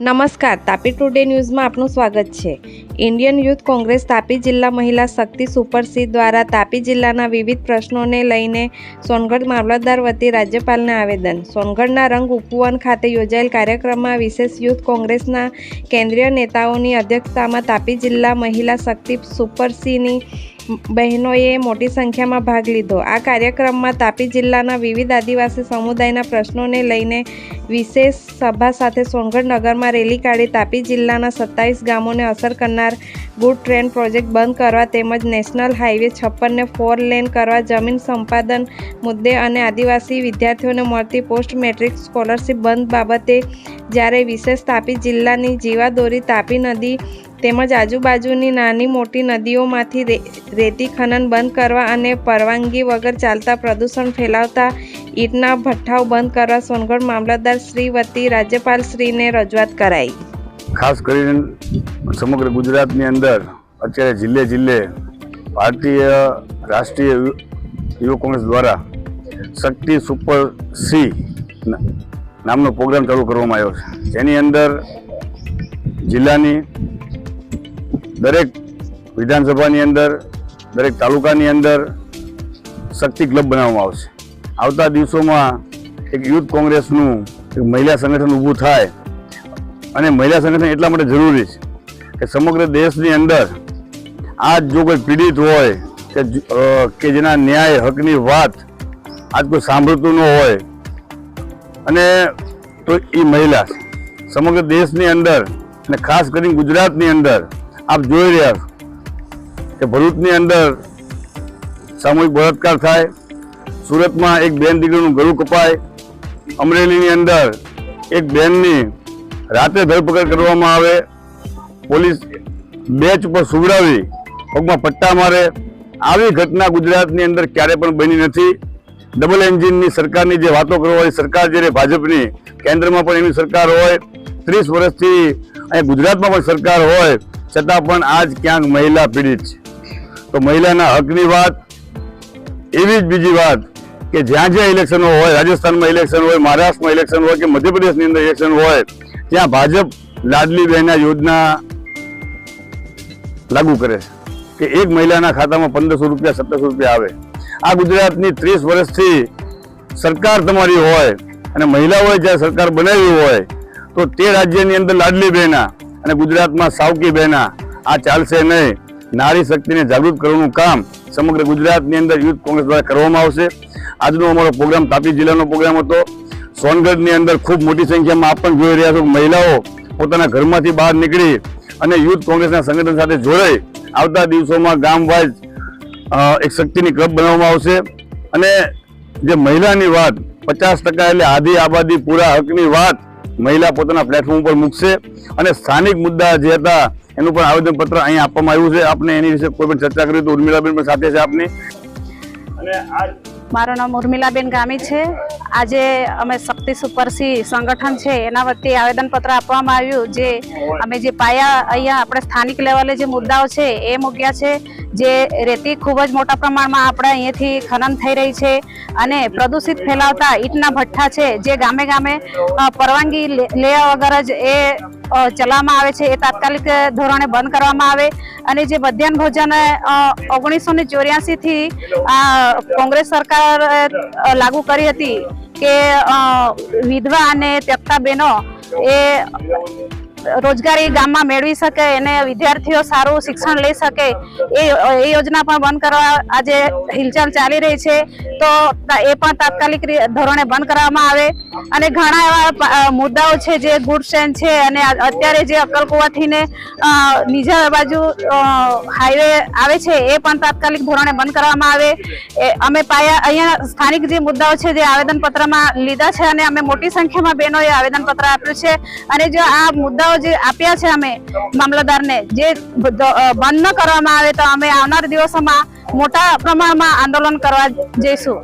નમસ્કાર તાપી ટુડે ન્યૂઝમાં આપનું સ્વાગત છે. ઇન્ડિયન યુથ કોંગ્રેસ તાપી જિલ્લા મહિલા શક્તિ સુપર સી દ્વારા તાપી જિલ્લાના વિવિધ પ્રશ્નોને લઈને સોનગઢ મામલતદાર વતી રાજ્યપાલને આવેદન. સોનગઢના રંગ ઉપવન ખાતે યોજાયેલ કાર્યક્રમમાં વિશેષ યુથ કોંગ્રેસના કેન્દ્રીય નેતાઓની અધ્યક્ષતામાં તાપી જિલ્લા મહિલા શક્તિ સુપર બહેનોએ મોટી સંખ્યામાં ભાગ લીધો. આ કાર્યક્રમમાં તાપી જિલ્લાના વિવિધ આદિવાસી સમુદાયના પ્રશ્નોને લઈને વિશેષ સભા સાથે સોનગઢ નગરમાં રેલી કાઢી તાપી જિલ્લાના સત્તાવીસ ગામોને અસર કરનાર ગુડ ટ્રેન પ્રોજેક્ટ બંધ કરવા તેમજ નેશનલ હાઈવે છપ્પનને ફોર લેન કરવા જમીન સંપાદન મુદ્દે અને આદિવાસી વિદ્યાર્થીઓને મળતી પોસ્ટ મેટ્રિક સ્કોલરશીપ બંધ બાબતે જ્યારે વિશેષ તાપી જિલ્લાની જીવાદોરી તાપી નદી તેમજ આજુબાજુની નાની મોટી નદીઓમાંથી રેતી ખનન બંધ કરવા અને પરવાનગી વગર ચાલતા પ્રદૂષણ ફેલાવતા ઈટના ભઠ્ઠાઓ બંધ કરવા સોનગઢ મામલતદાર શ્રી વતી રાજ્યપાલ શ્રીને રજૂઆત કરાઈ. ખાસ કરીને સમગ્ર ગુજરાતની અંદર અત્યારે જિલ્લે જિલ્લે ભારતીય રાષ્ટ્રીય યુવક કોંગ્રેસ દ્વારા શક્તિ સુપર સી નામનો પ્રોગ્રામ ચાલુ કરવામાં આવ્યો છે. જેની અંદર જિલ્લાની દરેક વિધાનસભાની અંદર, દરેક તાલુકાની અંદર શક્તિ ક્લબ બનાવવામાં આવશે. આવતા દિવસોમાં એક યુથ કોંગ્રેસનું એક મહિલા સંગઠન ઊભું થાય અને મહિલા સંગઠન એટલા માટે જરૂરી છે કે સમગ્ર દેશની અંદર આજ જો કોઈ પીડિત હોય કે કે જેના ન્યાય હકની વાત આજ કોઈ સાંભળતું ન હોય, અને તો એ મહિલા સમગ્ર દેશની અંદર અને ખાસ કરીને ગુજરાતની અંદર આપ જોઈ રહ્યા છો કે ભરૂચની અંદર સામૂહિક બળાત્કાર થાય, સુરતમાં એક બેન દીકરીનું ગળું કપાય, અમરેલીની અંદર એક બેનની રાતે ધરપકડ કરવામાં આવે, પોલીસ બેચ પર સુવડાવી, પગમાં પટ્ટા મારે. આવી ઘટના ગુજરાતની અંદર ક્યારે પણ બની નથી. ડબલ એન્જિનની સરકારની જે વાતો કરવાની સરકાર જ્યારે ભાજપની, કેન્દ્રમાં પણ એની સરકાર હોય, ત્રીસ વર્ષથી અહીંયા ગુજરાતમાં પણ સરકાર હોય, છતાં પણ આજ ક્યાંક મહિલા પીડિત છે. તો મહિલાના હકની વાત, એવી જ બીજી વાત કે જ્યાં જ્યાં ઇલેક્શનો હોય, રાજસ્થાનમાં ઇલેક્શન હોય, મહારાષ્ટ્રમાં ઇલેક્શન હોય કે મધ્યપ્રદેશની અંદર ઇલેક્શન હોય ત્યાં ભાજપ લાડલી બહેના યોજના લાગુ કરે છે કે એક મહિલાના ખાતામાં પંદરસો રૂપિયા, સત્તરસો રૂપિયા આવે. આ ગુજરાતની ત્રીસ વર્ષથી સરકાર તમારી હોય અને મહિલાઓએ જ્યારે સરકાર બનાવી હોય, તો તે રાજ્યની અંદર લાડલી બહેના અને ગુજરાતમાં સાવકી બહેના આ ચાલશે નહીં. નારી શક્તિને જાગૃત કરવાનું કામ સમગ્ર ગુજરાતની અંદર યુથ કોંગ્રેસ દ્વારા કરવામાં આવશે. આજનો અમારો પ્રોગ્રામ તાપી જિલ્લાનો પ્રોગ્રામ હતો. સોનગઢની અંદર ખૂબ મોટી સંખ્યામાં આપ પણ જોઈ રહ્યા છો મહિલાઓ પોતાના ઘરમાંથી બહાર નીકળી અને યુથ કોંગ્રેસના સંગઠન સાથે જોડાઈ આવતા દિવસોમાં ગામ વાઇઝ એક શક્તિની ક્લબ બનાવવામાં આવશે. અને જે મહિલાની વાત, પચાસ ટકા એટલે આધી આબાદી પૂરા હકની વાત મહિલા પોતાના પ્લેટફોર્મ ઉપર મૂકશે. અને સ્થાનિક મુદ્દા જે હતા, એનું પણ આવેદનપત્ર અહીં આપવામાં આવ્યું છે. આપને એની વિશે કોઈ પણ ચર્ચા કરી તો ઉર્મિલાબેન પણ સાથે છે આપની. અને મારું નામ ઉર્મિલાબેન ગામી છે. આજે અમે શક્તિ સુપરસી સંગઠન છે, એના વતી આવેદનપત્ર આપવામાં આવ્યું, જે અમે જે પાયા અહીંયા આપણે સ્થાનિક લેવલે જે મુદ્દાઓ છે, એ મૂક્યા છે. જે રેતી ખૂબ જ મોટા પ્રમાણમાં આપણે અહીંયાથી ખનન થઈ રહી છે અને પ્રદૂષિત ફેલાવતા ઈંટના ભઠ્ઠા છે જે ગામે ગામે પરવાનગી લેવા વગર જ એ ચલાવવામાં આવે છે. એ તાત્કાલિક ધોરણે બંધ કરવામાં આવે અને જે મધ્યાહન ભોજન ઓગણીસો ને ચોર્યાસીથી કોંગ્રેસ સરકાર લાગુ કરી હતી કે વિધવા અને ત્યક્તા બહેનો એ રોજગારી ગામમાં મેળવી શકે અને વિદ્યાર્થીઓ સારું શિક્ષણ લઈ શકે, એ એ યોજના પણ બંધ કરવા આજે હિલચાલ ચાલી રહી છે. તો એ પણ તાત્કાલિક ધોરણે બંધ કરવામાં આવે. અને ઘણા એવા મુદ્દાઓ છે જે ગુડ એન્ડ છે અને અત્યારે જે અક્કલકુવાથી ને નીજા બાજુ હાઈવે આવે છે, એ પણ તાત્કાલિક ધોરણે બંધ કરવામાં આવે. અમે પાયા, અહીંયા સ્થાનિક જે મુદ્દાઓ છે જે આવેદનપત્રમાં લીધા છે અને અમે મોટી સંખ્યામાં બહેનોએ આવેદનપત્ર આપ્યું છે. અને જો આ મુદ્દાઓ જે આપ્યા છે અમે મામલતદારને, જે બંધ ન કરવામાં આવે તો અમે આવનાર દિવસોમાં મોટા પ્રમાણમાં આંદોલન કરવા જઈશું.